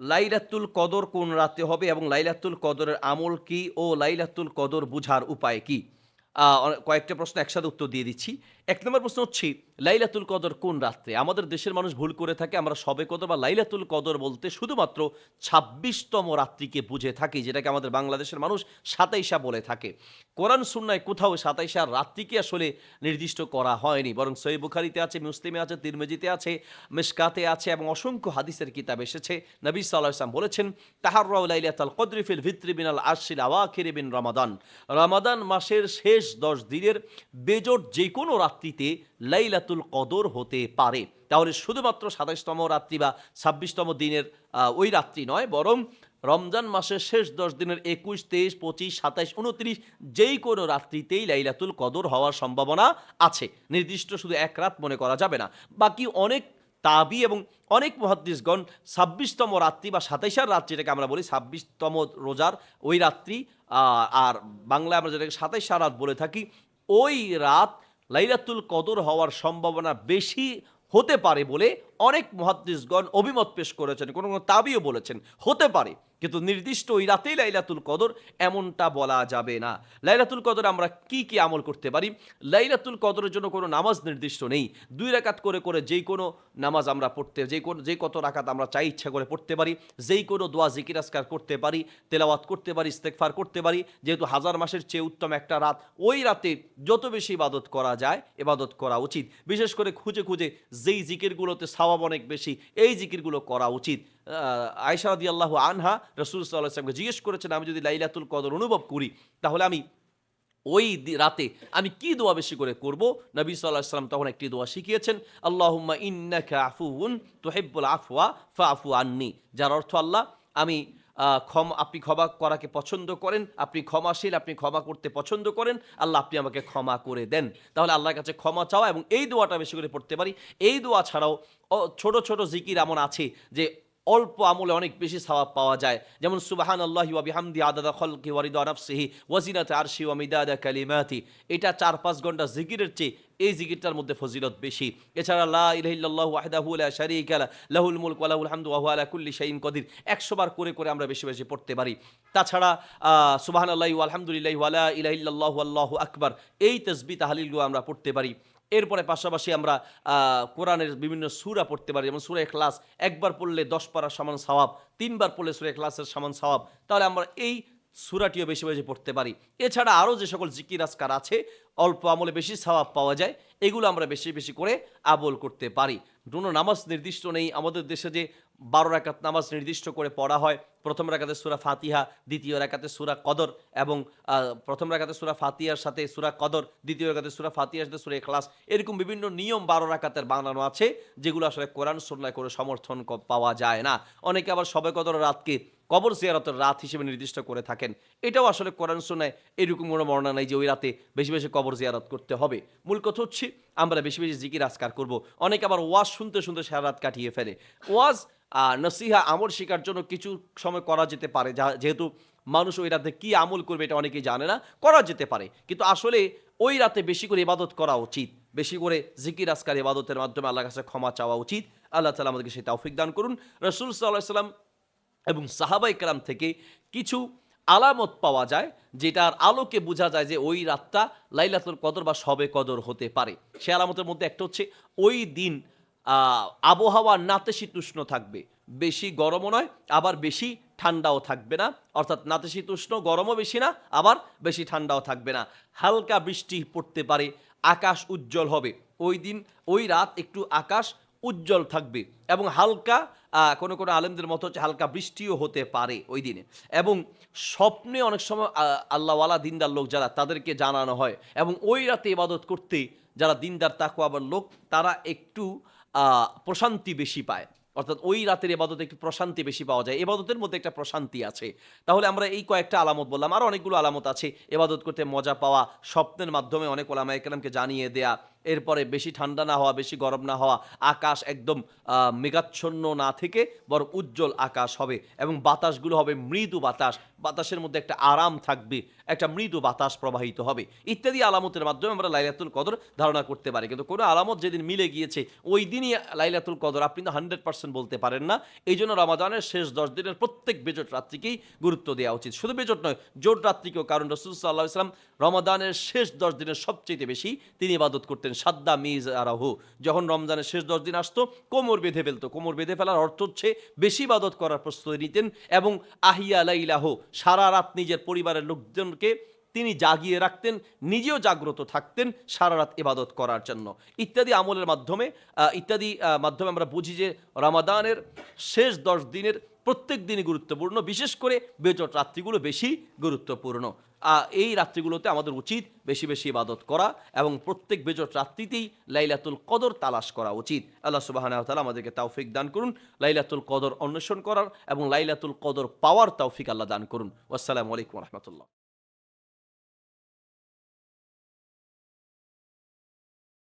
লাইলাতুল কদর কোন রাতে হবে এবং লাইলাতুল কদরের আমল কি ও লাইলাতুল কদর বুঝার উপায় কি কয়েকটা প্রশ্ন একসাথে উত্তর দিয়ে দিচ্ছি। ১ নম্বর প্রশ্ন হচ্ছে লাইলাতুল কদর কোন রাত্রে? আমাদের দেশের মানুষ ভুল করে থাকে আমরা শবে কদর বা লাইলাতুল কদর বলতে শুধুমাত্র ছাব্বিশতম রাত্রিকে বুঝে থাকি যেটাকে আমাদের বাংলাদেশের মানুষ সাতাইশা বলে থাকে। কোরআন সুন্নায় কোথাও সাতাইশা রাত্রিকে আসলে নির্দিষ্ট করা হয়নি। বরং সহিহ বুখারিতে আছে, মুসলিমে আছে, তিরমিজিতে আছে, মিশকাতে আছে এবং অসংখ্য হাদিসের কিতাব এসেছে। নবী সাল্লাল্লাহু আলাইহি ওয়াসাল্লাম বলেছেন, "তাহাররাউ লাইলাতাল কদরি ফিল ভিত্রি মিনাল আশরিল আওয়াখিরি মিন রমাদান।" রমাদান মাসের শেষ ১০ দিনের বেজোট যেকোনো রাত্রিতে লাইলাতুল কদর হতে পারে। তাহলে শুধুমাত্র ২৭তম রাত্রি বা ২৬তম দিনের ওই রাত্রি নয় বরং রমজান মাসের শেষ ১০ দিনের ২১, ২৩, ২৫, ২৭, ২৯ যেই কোনো রাত্রিতেই লাইলাতুল কদর হওয়ার সম্ভাবনা আছে। নির্দিষ্ট শুধু এক রাত মনে করা যাবে না। বাকি অনেক তাবি এবং অনেক মুহাদ্দিসগণ ২৬তম রাত্রি বা ২৭ রাত যেটাকে আমরা বলি ২৬তম রোজার ওই রাত্রি আর বাংলায় আমরা যেটাকে ২৭ রাত বলে থাকি, ওই রাত লাইলাতুল কদর হওয়ার সম্ভাবনা বেশি হতে পারে বলে অনেক মুহাদ্দিসগণ অভিমত পেশ করেছেন। কোনো, কোনো তাবিও বলেছেন হতে পারে। কিন্তু নির্দিষ্ট ওই রাতেই লাইলাতুল কদর এমনটা বলা যাবে না। লাইলাতুল কদরে আমরা কি, কি আমল করতে পারি? লাইলাতুল কদরের জন্য কোনো নামাজ নির্দিষ্ট নেই। দুই রাকাত করে, করে যেই কোনো নামাজ আমরা পড়তে যেই কোন যে কত রাকাত আমরা চাই ইচ্ছা করে পড়তে পারি। যেই কোনো দোয়া জিকির আজকার করতে পারি, তেলাওয়াত করতে পারি, ইস্তেগফার করতে পারি। যেহেতু হাজার মাসের চেয়ে উত্তম একটা রাত, ওই রাতে যত বেশি ইবাদত করা যায়, ইবাদত করা উচিত। বিশেষ করে খুঁজে, খুঁজে যেই জিকিরগুলোতে সওয়াব অনেক বেশি, এই জিকিরগুলো করা উচিত। আয়সারদি আল্লাহ আনহা রসুল সাল্লাহ আলাইহি জিজ্ঞেস করেছেন, "আমি যদি লাইলাতুল কদর অনুভব করি, তাহলে আমি ওই রাতে আমি কি দোয়া বেশি করে করব?" নবী সাল্লাহ সাল্লাম তখন একটি দোয়া শিখিয়েছেন, "আল্লাহুম্মা ইন্নাকা আফুউন তুহিব্বুল আফওয়া ফাআফু আননি যার অর্থ আল্লাহ আমি ক্ষম আপনি ক্ষমা করাকে পছন্দ করেন, আপনি ক্ষমাশীল, আপনি ক্ষমা করতে পছন্দ করেন, আল্লাহ আপনি আমাকে ক্ষমা করে দেন। তাহলে আল্লাহর কাছে ক্ষমা চাওয়া এবং এই দোয়াটা বেশি করে পড়তে পারি। এই দোয়া ছাড়াও ছোট, ছোট জিকির এমন আছে যে অল্প আমলে অনেক বেশি সওয়াব পাওয়া যায়। যেমন সুবহানাল্লাহি ওয়া বিহামদি আদাদা খলকি ওয়া রিদা নাফসিহি ওয়া জিনাতা আরশি ওয়া মিদাদা কালিমাতি। এটা ৪-৫ ঘণ্টা জিকিরের চেয়ে এই জিকিরটার মধ্যে ফজিলত বেশি। এছাড়া লা ইলাহা ইল্লাল্লাহু ওয়াহদাহু লা শারীকা লাহ লাহুল মুলক ওয়া লাহুল হামদু ওয়া হুয়া আলা কুল্লি শাইইন কদির ১০০ বার করে, করে আমরা বেশি, বেশি পড়তে পারি। তাছাড়া আ সুবহানাল্লাহি ওয়া আলহামদুলিল্লাহি ওয়া লা ইলাহা ইল্লাল্লাহু আল্লাহু আকবার এই তাসবিহ তাহলিলগুলো আমরা পড়তে পারি। এরপরে পাশাপাশি আমরা কোরআনের বিভিন্ন সুরা পড়তে পারি। যেমন সুরে ক্লাস একবার পড়লে ১০ পারার সমান স্বভাব তিনবার পড়লে সুরে ক্লাসের সমান স্বভাব তাহলে আমরা এই সুরাটিও বেশি, বেশি পড়তে পারি। এছাড়া আরও যে সকল জিকির আজকার আছে, অল্প আমলে বেশি স্বভাব পাওয়া যায়, এগুলো আমরা বেশি, বেশি করে আবল করতে পারি। কোনো নামাজ নির্দিষ্ট নেই। আমাদের দেশে যে ১২ রাকাত নামাজ নির্দিষ্ট করে পড়া হয়, প্রথম রাকাতে সুরা ফাতিহা, দ্বিতীয় রাকাতে সুরা কদর এবং প্রথম ১ম রাকাতে সুরা ফাতিহার সাথে সুরা কদর, দ্বিতীয় রাকাতে সুরা ফাতিহার সাথে সুরা ক্লাস এরকম বিভিন্ন নিয়ম ১২ রাকাতের বানানো আছে, যেগুলো আসলে কোরআন সন্ন্যায় করে সমর্থন পাওয়া যায় না। অনেকে আবার সবে কদর রাতকে কবর জিয়ারতের রাত হিসেবে নির্দিষ্ট করে থাকেন। এটাও আসলে কোরআন সুন্নায় এরকম কোনো বর্ণনা নাই যে ওই রাতে বেশি, বেশি কবর জিয়ারত করতে হবে। মূল কথা হচ্ছে আমরা বেশি, বেশি জিকির আজকার করব। অনেকে আবার ওয়াজ শুনতে, শুনতে সারা রাত কাটিয়ে ফেলে। ওয়াজ নসিহা আমল শিখার জন্য কিছু সময় করা যেতে পারে। যা যেহেতু মানুষ ওই রাতে কী আমল করবে এটা অনেকেই জানে না, করা যেতে পারে। কিন্তু আসলে ওই রাতে বেশি করে ইবাদত করা উচিত। বেশি করে জিকির আজকার ইবাদতের মাধ্যমে আল্লাহর কাছে ক্ষমা চাওয়া উচিত। আল্লাহ তালা আমাদেরকে সেই তৌফিক দান করুন। রসুল সাল্লাল্লাহু আলাইহি ওয়াসাল্লাম এবং সাহাবায়ে কেরাম থেকে কিছু আলামত পাওয়া যায়, যেটার আলোকে বোঝা যায় যে ওই রাতটা লাইলাতুল কদর বা সবে কদর হতে পারে। সে আলামতের মধ্যে একটা হচ্ছে ওই দিন আবহাওয়া নাতিশীতোষ্ণ থাকবে। বেশি গরমও নয়, আবার বেশি ঠান্ডাও থাকবে না। অর্থাৎ নাতিশীতোষ্ণ, গরমও বেশি না, আবার বেশি ঠান্ডাও থাকবে না। হালকা বৃষ্টি পড়তে পারে, আকাশ উজ্জ্বল হবে। ওই দিন, ওই রাত একটু আকাশ উজ্জ্বল থাকবে এবং হালকা কোনো, কোনো আলেমদের মতো হচ্ছে হালকা বৃষ্টিও হতে পারে ওই দিনে। এবং স্বপ্নে অনেক সময় আল্লাহওয়ালা দিনদার লোক যারা তাদেরকে জানানো হয় এবং ওই রাতে ইবাদত করতে যারা দিনদার তাকওয়াবান লোক তারা একটু প্রশান্তি বেশি পায়। অর্থাৎ ওই রাতের এবাদতে একটু প্রশান্তি বেশি পাওয়া যায়। ইবাদতের মধ্যে একটা প্রশান্তি আছে। তাহলে আমরা এই কয়েকটা আলামত বললাম। আরও অনেকগুলো আলামত আছে। এবাদত করতে মজা পাওয়া, স্বপ্নের মাধ্যমে অনেক ওলামায়ে কেরামকে জানিয়ে দেয়া এরপরে বেশি ঠান্ডা না হওয়া, বেশি গরম না হওয়া, আকাশ একদম মেঘাচ্ছন্ন না থেকে বরং উজ্জ্বল আকাশ হবে এবং বাতাসগুলো হবে মৃদু বাতাস। বাতাসের মধ্যে একটা আরাম থাকবে, একটা মৃদু বাতাস প্রবাহিত হবে। ইত্যাদি আলামতের মাধ্যমে আমরা লাইলাতুল কদর ধারণা করতে পারি। কিন্তু কোনো আলামত যেদিন মিলে গিয়েছে, ওই দিনই লাইলাতুল কদর। আপনি তো হান্ড্রেড পার্সেন্ট বলতে পারেন না। এই জন্য রমাদানের শেষ দশ দিনের প্রত্যেক বেজট রাত্রিকেই গুরুত্ব দেওয়া উচিত। শুধু বেজট নয়, জোট রাত্রিকেও। কারণ রসুল সাল্লাহ ইসলাম রমাদানের শেষ দশ দিনের সবচেয়ে বেশি তিনি ইবাদত করতেন। সাদ্দা মিজ আরাহু। যখন রমজানের শেষ দশ দিন আসতো, কোমর বেঁধে ফেলতো। কোমর বেঁধে ফেলার অর্থ হচ্ছে বেশি ইবাদত করার প্রস্তুতি নিতেন এবং আহিয়া লাইলাহ, সারা রাত নিজের পরিবারের লোকজনকে তিনি জাগিয়ে রাখতেন, নিজেও জাগ্রত থাকতেন সারা রাত ইবাদত করার জন্য। ইত্যাদি আমলের মাধ্যমে ইত্যাদি মাধ্যমে আমরা বুঝি যে রমাদানের শেষ দশ দিনের প্রত্যেক দিনই গুরুত্বপূর্ণ, বিশেষ করে বেজট রাত্রিগুলো বেশি গুরুত্বপূর্ণ। এই রাত্রিগুলোতে আমাদের উচিত বেশি বেশি ইবাদত করা এবং প্রত্যেক বেজট রাত্রিতেই লাইলাতুল কদর তালাশ করা উচিত। আল্লাহ সুবাহ আমাদেরকে তাওফিক দান করুন, লাইলাতুল কদর অন্বেষণ করার এবং লাইলাতুল কদর পাওয়ার তাওফিক আল্লাহ দান করুন। আসসালামু আলাইকুম রহমতুল্লাহ।